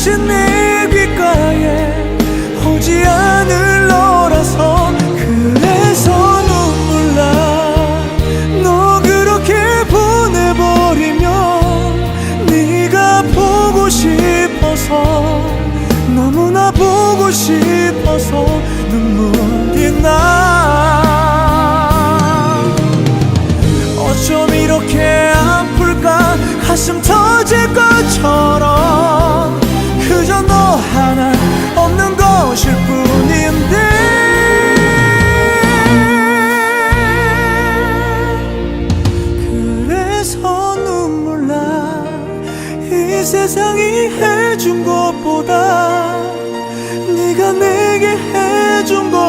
다시 내 귓가에 오지 않을 너라서 그래서 눈물 나너 그렇게 보내버리면 네가 보고 싶어서 너무나 보고 싶어서 눈물이 나. 어쩜 이렇게 아플까? 가슴 하나 없는 것일 뿐인데. 그래서 눈물 나이 세상이 해준 것보다 네가 내게 해준 것